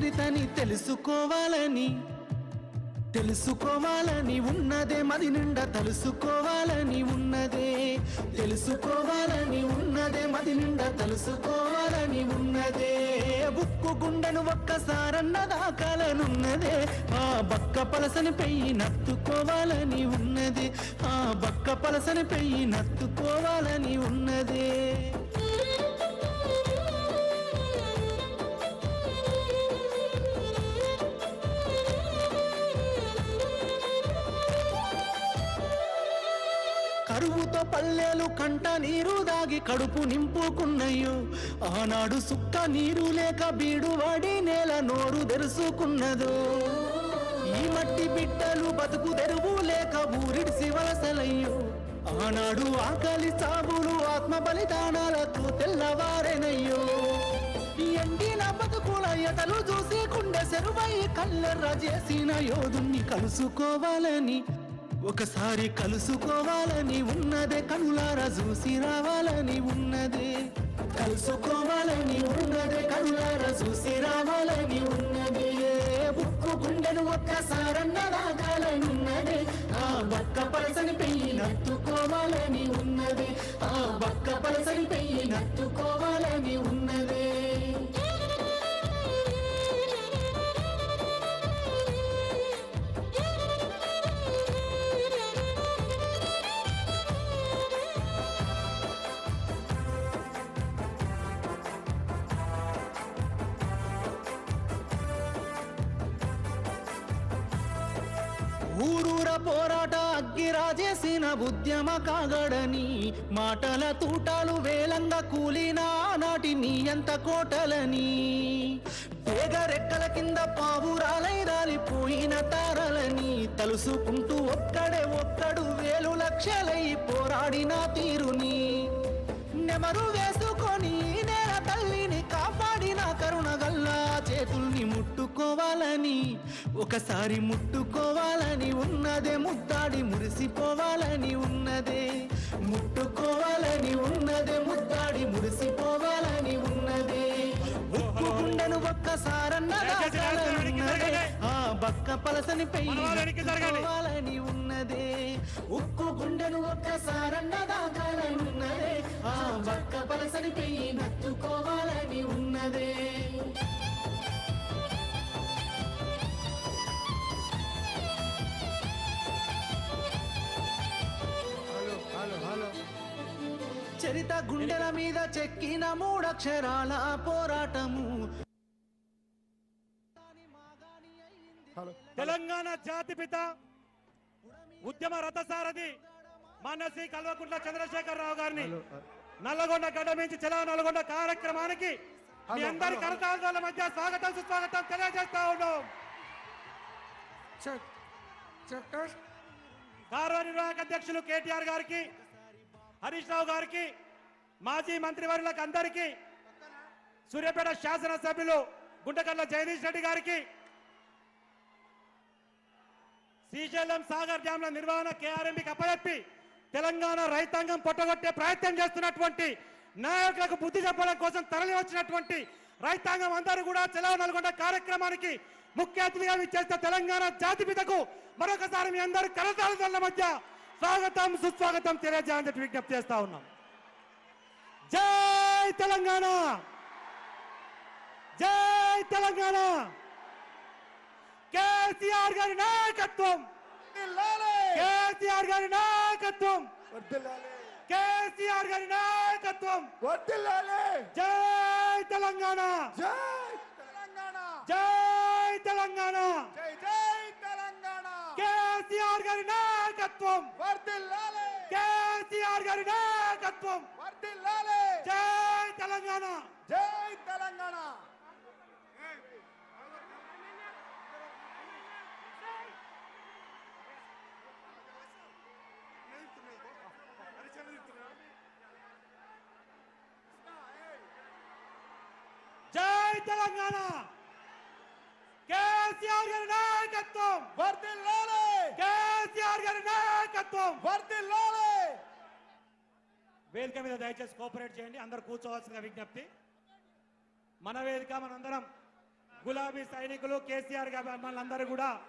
చరితని తెలుసుకోవాలని తెలుసుకోవాలని ఉన్నదే మది నిండా తెలుసుకోవాలని ఉన్నదే తెలుసుకోవాలని ఉన్నదే మది నిండా తెలుసుకోవాలని ఉన్నదే. బుక్కు గుండెను ఒక్కసారన్న దాకాలనున్నదే ఆ బక్క పలసని పెయ్యి నత్తుకోవాలని ఉన్నది ఆ బక్క పలసని పెయ్యి నత్తుకోవాలని ఉన్నదే. కరువుతో పల్లెలు కంట నీరు దాగి కడుపు నింపుకున్నయ్యో. ఆనాడు సుక్క నీరు లేక బీడు వాడి నేల నోరు తెరుసుకున్నదో. ఈ మట్టి బిడ్డలు బతుకు తెరువు లేక ఊరిడిసి వలసలయ్యో. ఆనాడు ఆకలి సాబులు ఆత్మ బలిదానాలతో తెల్లవారెనయ్యో. ఈ ఎండిన బతుకుల ఎటలు చూసి కుండె సెరువై కల్లెర్ర చేసిన యోధుణ్ణి కలుసుకోవాలని ఒకసారి కలుసుకోవాలని ఉన్నదే కనులారా చూసి రావాలని ఉన్నదే. కలుసుకోవాలని ఉన్నదే కనులారా చూసి రావాలని ఉన్నదే. బుక్కు గుండెను ఒక్కసారన్న రాగాలని ఉన్నదే. ఆ బక్క పలసని పెళ్ళి నట్టుకోవాలని ఉన్నదే. ఆ బక్క పలస ఊరూర పోరాట అగ్గిరాజేసిన ఉద్యమ కాగడని మాటల తూటాలు వేలంగా కూలిన నాటి నీ ఎంత కోటలని. పేగరెక్కల కింద పావురాలై రాలిపోయిన తారలని తలుసుకుంటూ ఒక్కడే ఒక్కడు వేలు లక్షలై పోరాడిన తీరుని. నెమరు వేసుకు ముట్టుకోవాలని ఒకసారి ముట్టుకోవాలని ఉన్నదే ముద్దాడి మురిసిపోవాలని ఉన్నదే ముట్టుకోవాలని ఉన్నదే ముద్దాడి మురిసిపోవాలని ఉన్నదే ఉక్కు గుండెను ఒక్కసారన్న. ఆ బక్క పలసని పెయ్యి మనవాళ్ళు వెనక్కి జరగండి. నత్తుకోవాలని ఉన్నదే ఉక్కు గుండెను ఒక్కసారన్న దాకాలని ఉన్నదే ఆ బక్క పలసని పెయ్యి నత్తుకోవాలని ఉన్నదే చరిత గుండెల మీద చెక్కిన మూడక్షరాల పోరాటము. తెలంగాణ జాతిపిత ఉద్యమ రథసారథి మాన్య శ్రీ కల్వకుంట్ల చంద్రశేఖరరావు గారిని నల్లగొండ గడ్డ నుంచి చెలా నల్గొండ కార్యక్రమానికి మీ అందరి కరతాళాల మధ్య స్వాగతం సుస్వాగతం తెలియజేస్తా ఉన్నాం. కార్యనిర్వాహక అధ్యక్షులు కేటీఆర్ గారికి హరీష్ రావు గారికి మాజీ మంత్రివర్యులకు అందరికీ సూర్యాపేట శాసనసభ్యులు గుంటకల్ల జగదీష్ రెడ్డి గారికి శ్రీశైలం సాగర్ డ్యాంల నిర్వహణ కేఆర్ఎంబికి అప్పచెప్పి తెలంగాణ రైతాంగం పొట్టగొట్టే ప్రయత్నం చేస్తున్నటువంటి నాయకులకు బుద్ధి చెప్పడం కోసం తరలి వచ్చినటువంటి రైతాంగం అందరూ కూడా చెలవ నల్గొండ కార్యక్రమానికి ముఖ్య అతిథిగా విచ్చేస్తే తెలంగాణ జాతిపితకు మరొకసారి మీ అందరూ కరతాళ మధ్య స్వాగతం సుస్వాగతం తెలియజేయాలని చెప్పి విజ్ఞప్తి చేస్తా ఉన్నాం. జై తెలంగాణ! జై తెలంగాణ! కేసీఆర్ గారి నాయకత్వం! కేసీఆర్ గారి నాయకత్వం! కేసీఆర్ గారి నాయకత్వం! జై తెలంగాణ! జై! నాయకత్వం కేసీఆర్ గారి నాయకత్వం జై తెలంగాణ జై తెలంగాణ జై తెలంగాణ కేసీఆర్ గారి నాయకత్వం వర్దిల్లాలి కేసీఆర్ గారి నాయకత్వం వర్దిల్లాలి వేదిక మీద దయచేసి కోఆపరేట్ చేయండి. అందరు కూర్చోవాల్సిన విజ్ఞప్తి. మన వేదిక మనందరం గులాబీ సైనికులు కేసీఆర్ గారి అందరూ కూడా